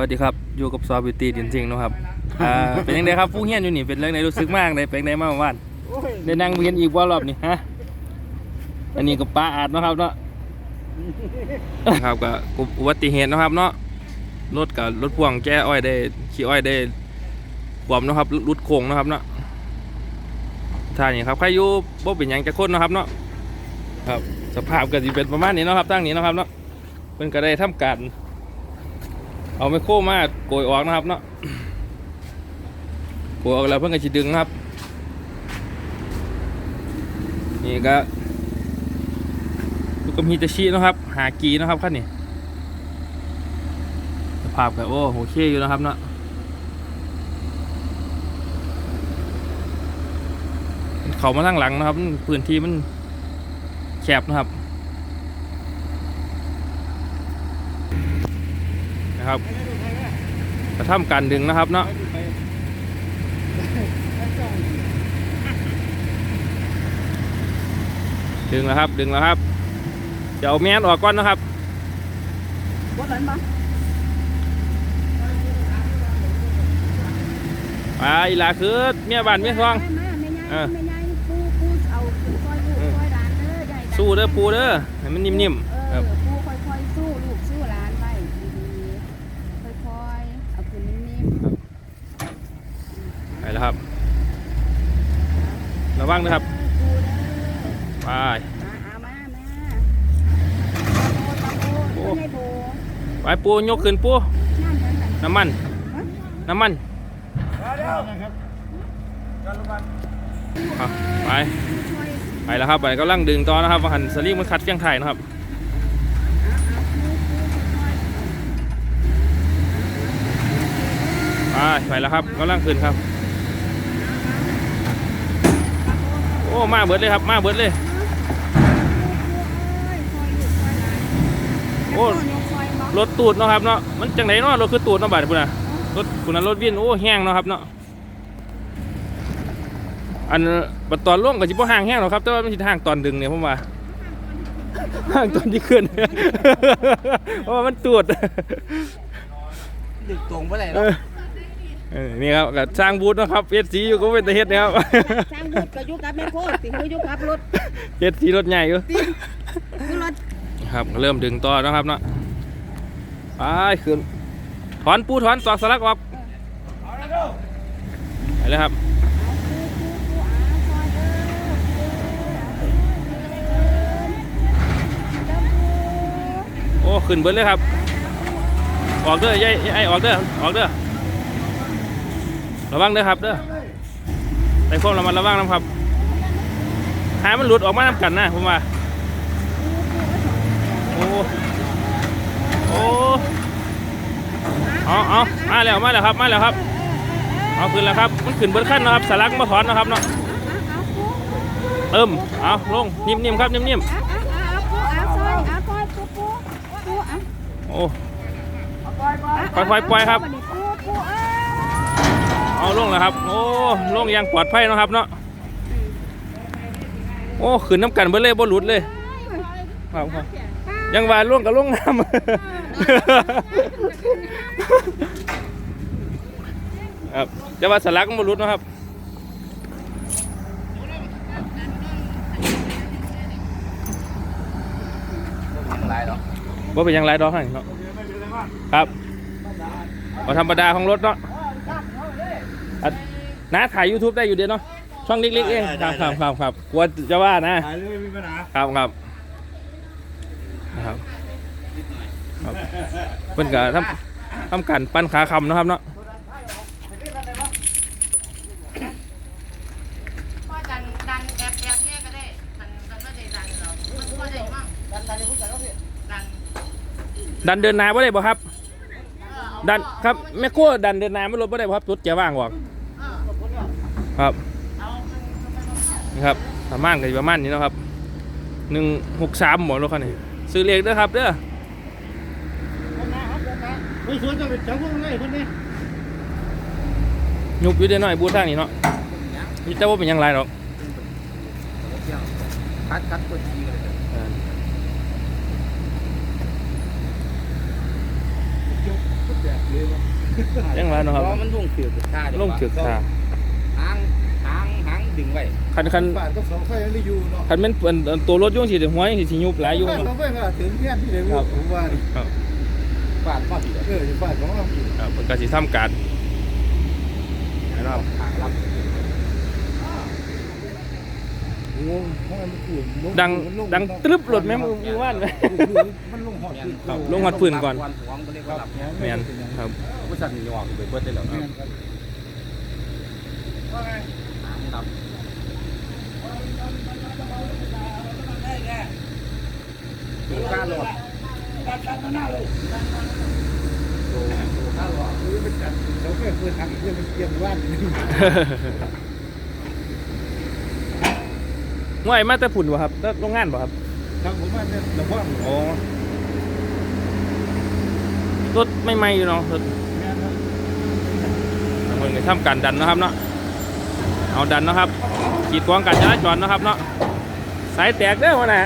วัสดีครับอยู่กับซอบิวตี้ดินจริงเนาะครับอ่าเป็นยังไงครับผู้เฮียนอยู่นี่เป็นเรื่องไหนรู้สึกมากเลยเป็นยังไงมาเมื่อวานได้นั่งเวียนอีกว่ารอบนี่ฮะอันนี้ก็ป้าอาดเนาะครับเนาะครับก็อุบัติเหตุเนาะครับเนาะรถกับรถพ่วงแก้อ้อยได้ขี่อ้อยได้บวมเนาะครับรุดโค้งเนาะครับเนาะท่านี้ครับใครอยู่บ่เป็นหยังจะคนเนาะครับเนาะครับสภาพก็สิเป็นประมาณนี้เนาะครับตั้งนี้เนาะครับเนาะเพิ่นก็ได้ทำการ เอาไมโครมาโกยออกนะครับเนาะโกยออกแล้วเพิ่งจะดึงนะครับ นี่ก็ลูกกำฮีตาชินะครับ หากีนะครับขั้นนี้สภาพก็โอ้โอเคอยู่นะครับเนาะเขามาทางหลังนะครับ พื้นที่มันแคบนะครับ นะครับกระทำการดึงนะครับเนาะดึงแล้วครับ ดึงแล้วครับเดี๋ยวเอาแมนออกก่อนนะครับบ่ทันบ่ไปอีหลาคือเมียบ้านเมียทองแม่แม่แม่เออใหญ่แม่ใหญ่ปูปูเอาปูคอยลูกคอยหลานเด้อใหญ่สู้เด้อปูเด้อให้มันนิ่มๆ เอ ครับ อปูค่อยๆสู้ลูกสู้หลานไว้ดีๆค่อยๆเอาขึ้นนิ่ม ไปแล้วครับ ระวังนะครับๆปูเด้อไปมาเอามามาโอ้ตะโกนไม่โบไปปูยกขึ้นปูนั่นนั่นนั่นน้ำมัน น้ำมันอะไปค่อยไปแล้วครับไปก็ลังดึงต่อนะครับว่าหันสลิงมันคัดเฟียงไทยนะครับไปไปแล้วครับก็ลังขึ้นครับ โอ้มาเบิดเลยครับมาเบิดเลย โอ้ รถตูดเนาะครับเนาะมันจังไหนเนาะรถคือตูดเนาะบาดพุ่นน่ะรถพุ่นน่ะรถวิ่นโอ้แห้งเนาะครับเนาะอันบัดตอนล่วงก็สิบ่ห่างแห้งหรอกครับ แต่ว่ามันสิห่างตอนดึงเนี่ยผมว่าห่างตอนที่ขึ้นเพราะว่ามันตูดดึกตรงไปไหนเออ เออนี่ครับก็สร้างบูธเนาะครับเอสสีอยู่ก็เป็นตะเฮ็ดนะครับสร้างบุตรก็อยู่กับแม่โคตรสิคืออยู่กับรถเอสสีรถใหญ่อยู่คือรถครับก็เริ่มดึงต่อแล้วครับเนาะไปขึ้นถอนปูถอนตอกสลักออกไปเลยครับโอ้ขึ้นเบิดเลยครับ ออกเด้อยายยายออกเด้อออกเด้อ ระวังเด้อครับเด้อใส่ความระมัดระวังนะครับหามันหลุดออกมาน้ำกันนะผมว่าโอ้โอ้เอาเอามาแล้วมาแล้วครับมาแล้วครับเอาขึ้นแล้วครับมันขึ้นบิดขั้นนะครับสลักมาถอนนะครับเนาะเติมเอาลงนิ่มๆครับนิ่มๆโอ้ค่อยๆปล่อยครับ เอาลงแล้วครับ โอ้ลงอยังปลอดภัยเนาะครับเนาะโอ้ขึ้นน้ำกันเบิดเลยบ่หลุดเลยครับครับยังว่าล่วงกับล่วงน้ำครับจะว่าสลักมันบ่หลุดเนาะครับหลายเนาะว่าเป็นหยังไรดอกให้เนาะครับเอาธรรมดาของรถเนาะ อะน้าถ่าย YouTube ได้อยู่เดียวเนาะช่องเล็กๆเองครับครับครับครับกลัวจะว่านะหายเลยมีปัญหาครับครับครับครับเพิ่นก็ทำทำการปั้นขาคำเนาะครับเนาะพอดันดันแอบแอบเนี่ยก็ได้ดันดันไม่ได้ดันหรอกมันก็ได้มั่งดันดันพูดกันแล้วพี่ดันดันเดินหนาบ่ได้บ่ครับเออเอา ดันครับแม่โค้ดันเดินหนาไม่รถบ่ได้บ่ครับรถแกว่างบ่เออครับเอานี่ครับประมาณกันประมาณนี้เนาะครับหนึ่งหกสามหมดรถคันนี้ซื้อเลขเด้อครับเด้อไม่สวนจะเป็นจังพวกนี้คนนี้ยุบอยู่ได้หน่อยบูททางนี้เนาะนี่แต่ว่าเป็นหยังไรหรอกคัดคัดตัวทีเลย เออ ยังว่าเนาะครับเพราะมันลงถือกท่าลงถึกค่ะหางหางหางดึงไว้คันคันบาทก็สองไฟมันได้อยู่เนาะคันแม่นอันอันตัวรถยุ่งสิหัวยังสิสิยุบหลายอยู่สองไฟมาถึงเพี้ยนที่ได้รู้ผมว่านี่ครับบาทมาผิดเอออยู่บาทของเราผิดครับมันก็สิทำการนะครับ หางรับงงเพราะมันขุ่น ดังดังตรึบรถแม่มือมือว่านไหมมันลงหอดพื้นครับลงหอดพื้นก่อนหัวมันก็เรียกว่ารับแม่นครับบริษัทนี่ออกไปเบิดได้แล้วครับครับดูค่าโหลดดูดูค่าโหลดคือมันจัดเขาแค่เพื่อนทำเพื่อนมันเตรียมบ้าน ง่วยมาแต่ผุ่นบ่ครับแต่โรงงานบ่ครับครับผมว่าเนี่ยละพ่ออ๋อรถไม่ไหม้อยู่เนาะรถแม่ครับทางคนก็ทำการดันเนาะครับเนาะเอาดันเนาะครับขีดขวางการจราจรเนาะครับเนาะสายแตกเด้อวะน่ะ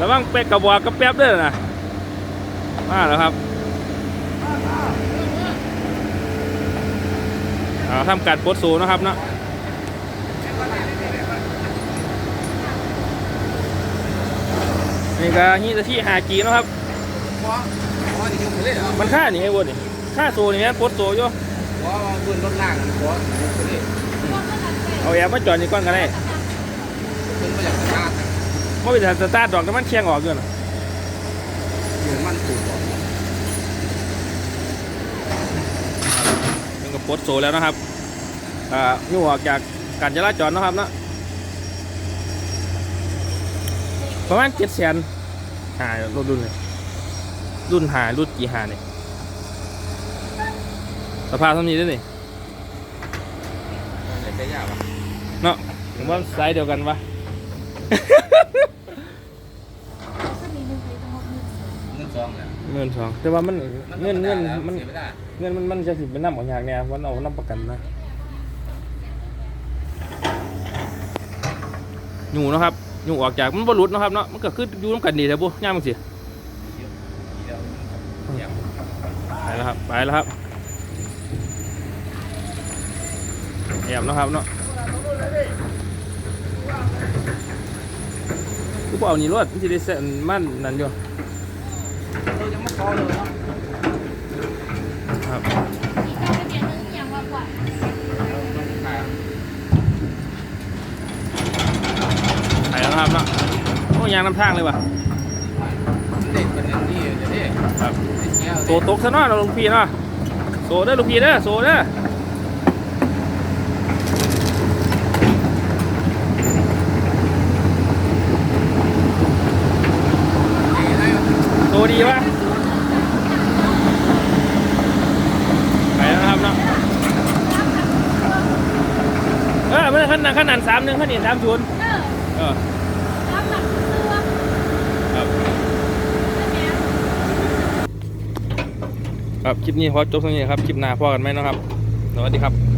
ระวังเป็ดกระบอกกระแป๊บเด้อนะมาแล้วครับเอาทำการปลดโซ่เนาะครับเนาะ นี่ก็ฮีตะที่หาจีนะครับ มันค่านี่ไอ้บนนี่ค่าโซนี่แม่นปดโซ่อยู่หมอาเพื่อรถหมอยุ่งเอาแอบมาจอดนี่ก่อนก็ได้เพื่อนมาจากสตาร์ทเป็นสตาร์ทดอกแต่มันเคียงออกอยู่นะอยู่มันถูกมันก็ปลดโซ่แล้วนะครับ อ่าอยู่ออกจากการจราจรนะครับนะ ประมาณเจ็ดแสนหารถรุ่นเลยรุ่นหารุ่นกี่หาเนี่ยสภาพเท่านี้ด้วยนี่แต่ก็ยากว่ะเนาะผมว่าไซส์เดียวกันปะเงินซองเนี่ยเงินสองแต่ว่ามันเงินเงินมันเสียไม่ได้เงินมันมันจะสิเป็นน้ำของอย่างเนี่ยวันเอาน้ำประกันนะหนูเนาะครับ หนูออกจากมันบรุษนะครับเนาะมันก็คืออยู่น้ำกันดีแต่บุย่างมันสิไปแล้วครับไปแล้วครับแอบนะครับเนาะกูบอกเอานี่รถมันจะได้เส้นมันนั่นอยู่ครับ ไปแล้วครับเนาะโอ้ยางน้ำทางเลยว่ะเด็กเป็นอย่างนี้เดี๋ยวนี้ครับไอ้เงี้ยโซตกซะหน่อยเราะลุงพี่เนาะโซเด้อลุงพี่เด้อโซเด้อโซดีปะไปแล้วนะครับเนาะเออมันขนาดขนาดสามหนึ่งขนาดสามศูนย์เออครับ ครับคลิปนี้พอจบตรงนี้ครับคลิปหน้าพอกันไหมเนาะครับสวัสดีครับ